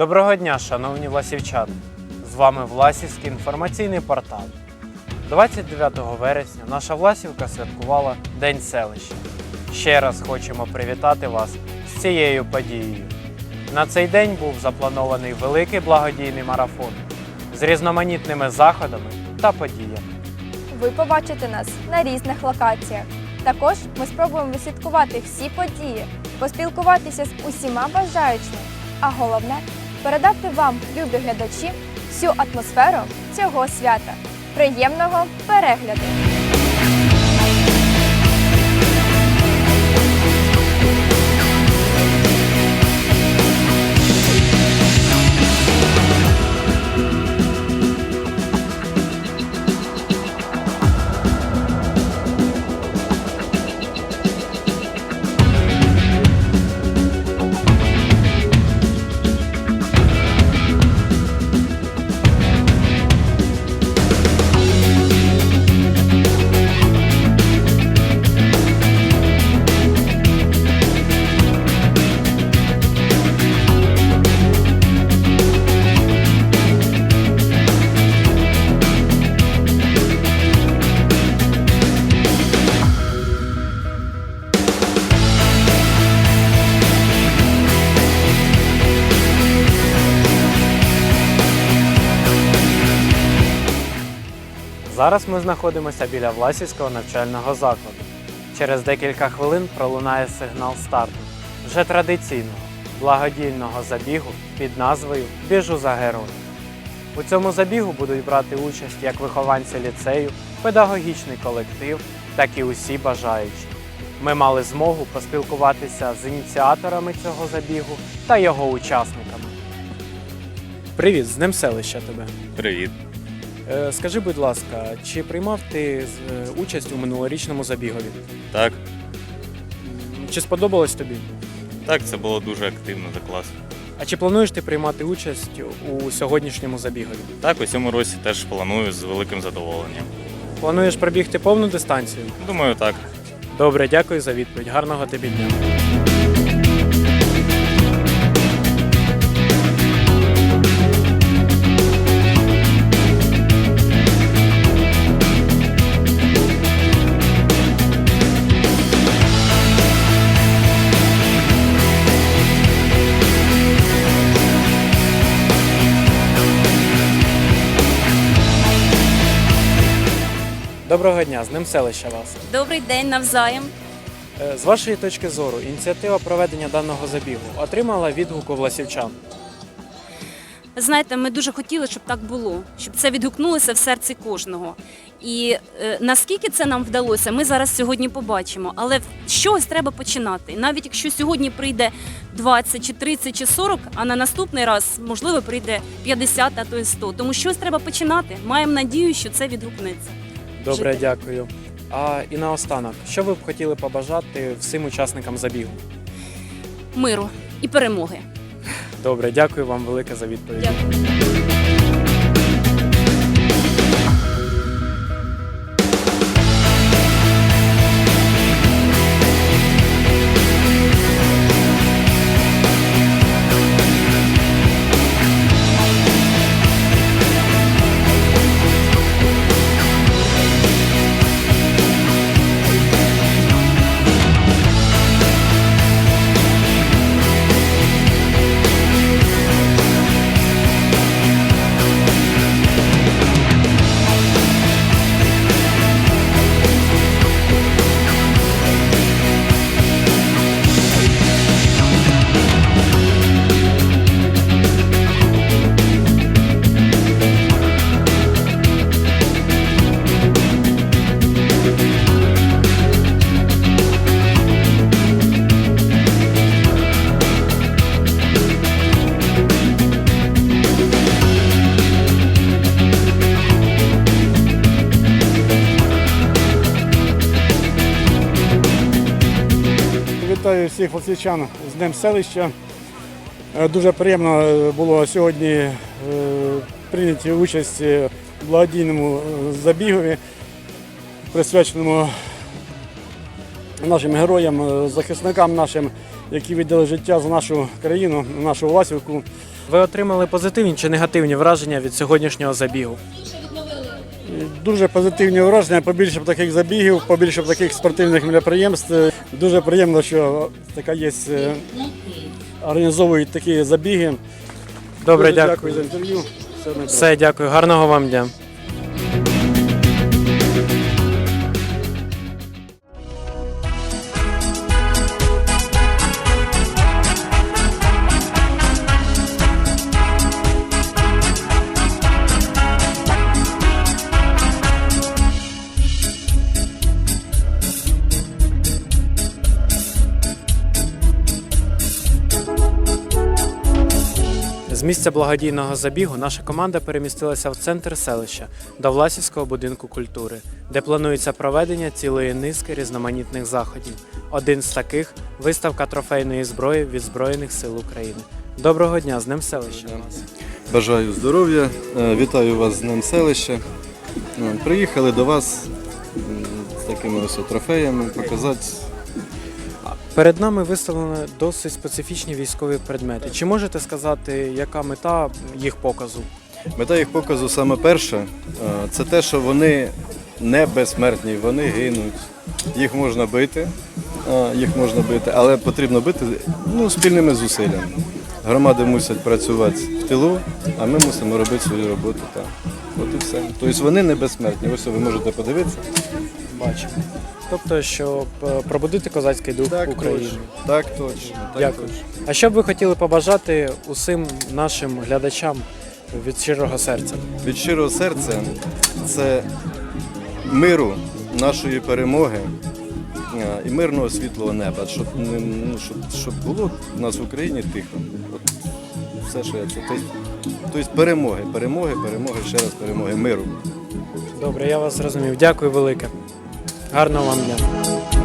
Доброго дня, шановні власівчани! З вами Власівський інформаційний портал. 29 вересня наша Власівка святкувала День селища. Ще раз хочемо привітати вас з цією подією. На цей день був запланований великий благодійний марафон з різноманітними заходами та подіями. Ви побачите нас на різних локаціях. Також ми спробуємо відслідкувати всі події, поспілкуватися з усіма бажаючими, а головне передати вам, любі глядачі, всю атмосферу цього свята. Приємного перегляду! Зараз ми знаходимося біля Власівського навчального закладу. Через декілька хвилин пролунає сигнал старту вже традиційного благодійного забігу під назвою Біжу за героя. У цьому забігу будуть брати участь як вихованці ліцею, педагогічний колектив, так і усі бажаючі. Ми мали змогу поспілкуватися з ініціаторами цього забігу та його учасниками. Привіт, з Днем селища тебе. Привіт. Е, Скажи, будь ласка, чи приймав ти е, участь у минулорічному забігові? Так, Чи сподобалось тобі? так, це було дуже активно за клас. А чи плануєш ти приймати участь у сьогоднішньому забігові? Так, у цьому році теж планую з великим задоволенням. Плануєш пробігти повну дистанцію? Думаю, так. Добре, дякую за відповідь. Гарного тобі дня. Доброго дня, з Днем селища вас. Добрий день навзаєм. Е, З вашої точки зору, ініціатива проведення даного забігу отримала відгук у власівчан. Знаєте, ми дуже хотіли, щоб так було, щоб це відгукнулося в серці кожного. І е, наскільки це нам вдалося, ми зараз сьогодні побачимо. Але з чогось треба починати. Навіть якщо сьогодні прийде 20 чи 30 чи 40, а на наступний раз можливо прийде 50, а то й 100. Тому щось треба починати. Маємо надію, що це відгукнеться. Добре, Жити. дякую. А і наостанок, що ви б хотіли побажати всім учасникам забігу? Миру і перемоги. Добре, дякую вам велике за відповідь. Дякую. Вітаю всіх власівчан з Днем селища. Е, Дуже приємно е, було сьогодні е, прийняти участь в благодійному забігові, присвяченому нашим героям, захисникам нашим, які віддали життя за нашу країну, нашу Власівку. Ви отримали позитивні чи негативні враження від сьогоднішнього забігу? Дуже позитивні враження, побільше б таких забігів, побільше б таких спортивних мероприємств. Дуже приємно, що така є, е, організовують такі забіги. Добре, Дуже дякую. за інтерв'ю. Все, дякую. Гарного вам дня. Місця благодійного забігу наша команда перемістилася в центр селища до Власівського будинку культури, де планується проведення цілої низки різноманітних заходів. Один з таких виставка трофейної зброї від Збройних сил України. Доброго дня з Днем селища. Бажаю здоров'я, е, вітаю вас з Днем селища. Е, Приїхали до вас з такими ось трофеями показати. Перед нами виставлені досить специфічні військові предмети. Чи можете сказати, яка мета їх показу? Мета їх показу саме перша е, це те, що вони не безсмертні, вони гинуть. Їх можна бити, е, їх можна бити, але потрібно бити ну, спільними зусиллями. Громади мусять працювати в тилу, а ми мусимо робити свою роботу там. От і все. Тобто вони не безсмертні. Ось ви можете подивитися. Бачимо. Тобто, щоб е, пробудити козацький дух України. точно. Так точно. Так Дякую. точно. А що б ви хотіли побажати усім нашим глядачам від щирого серця? від щирого серця це миру, нашої перемоги е, і мирного світлого неба, щоб, ну, щоб, щоб було в нас в Україні тихо. От все, що я це. Тобто перемоги, перемоги, перемоги, ще раз перемоги, миру. Добре, я вас зрозумів. Дякую велике. Гарного вам дня.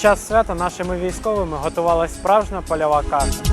Час свята нашими військовими готувалась справжня польова каша.